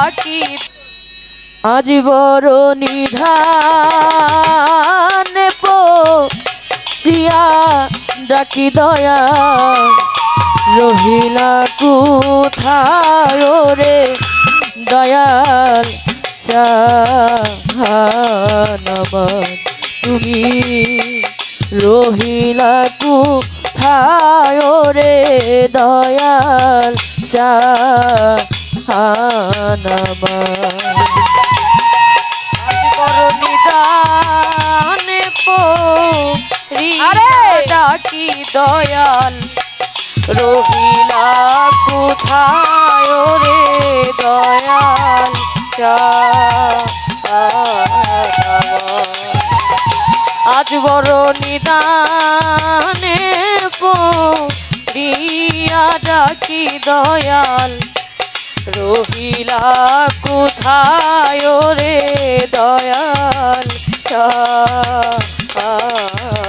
ডাকি আজ বড় নিধান পিয়া ডাকি দয়া, রহিলা কোথায় রে দয়াল চাহানামার তুমি রহিলা কোথায় রে দয়াল চাহানামার বড় নিদানে আরে! ডাকি দয়াল রহিলা কোথায় রে দয়াল আজ বড় নিদানে পিয়া ডাকি দয়াল রহিলা কোথায় রে দয়াল দয়াল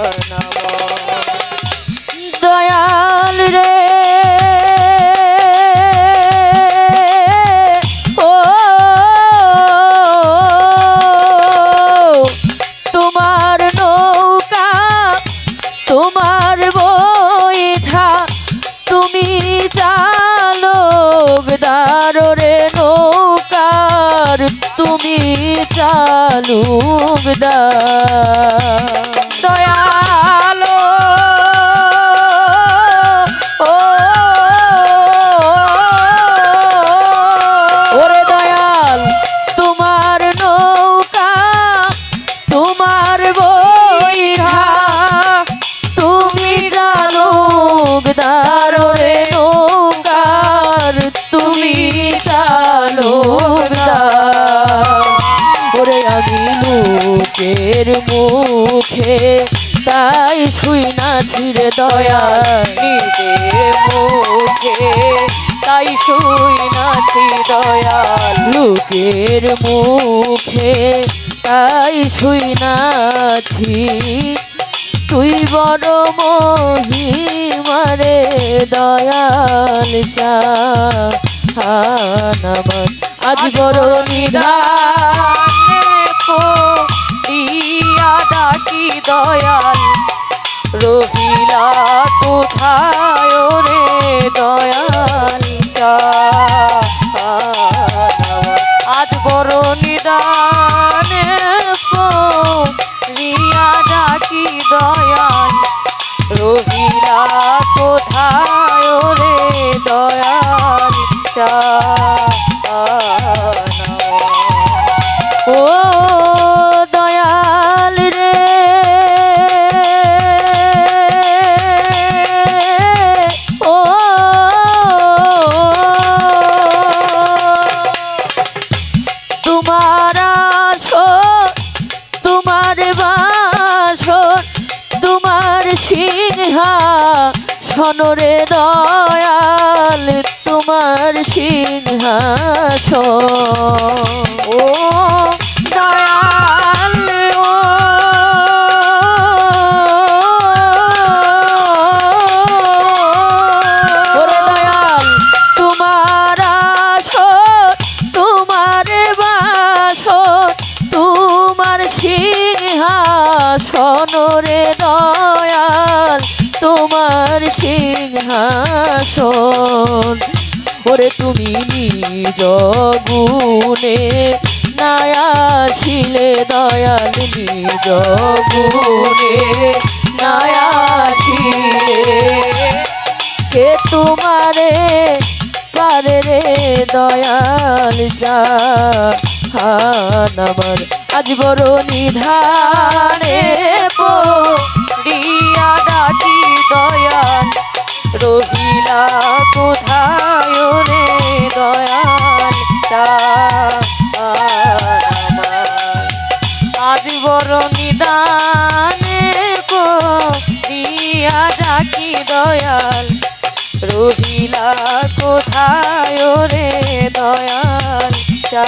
চালক দাররে নৌকার তুমি চালুক দা লোকের মুখে, তাই শুই না ছিড়ে দয়া নিজের মুখে, তাই শুই নাছি দয়াল। লোকের মুখে, তাই শুই নাছি তুই বড় মহিমারে দয়াল চা। আজ বড় নিধান দয়াল, রহিলা কোথায় রে দয়াল? আজ বড় নিদানে রিয়া ডাকি দয়াল, রহিলা কোথায় রে দয়াল? চা সনরে দয়াল তোমার সিংহাসন। ও সিংহাসন ওরে তুমি নিজ গুণে নায়া ছিলে দয়াল, নিজ গুণে নায়া ছিলে। কে তোমারে পারে রে দয়াল যা হানামার আজ বড় নিধানে পো দয়াল। রহিলা কোথায় রে দয়াল? চা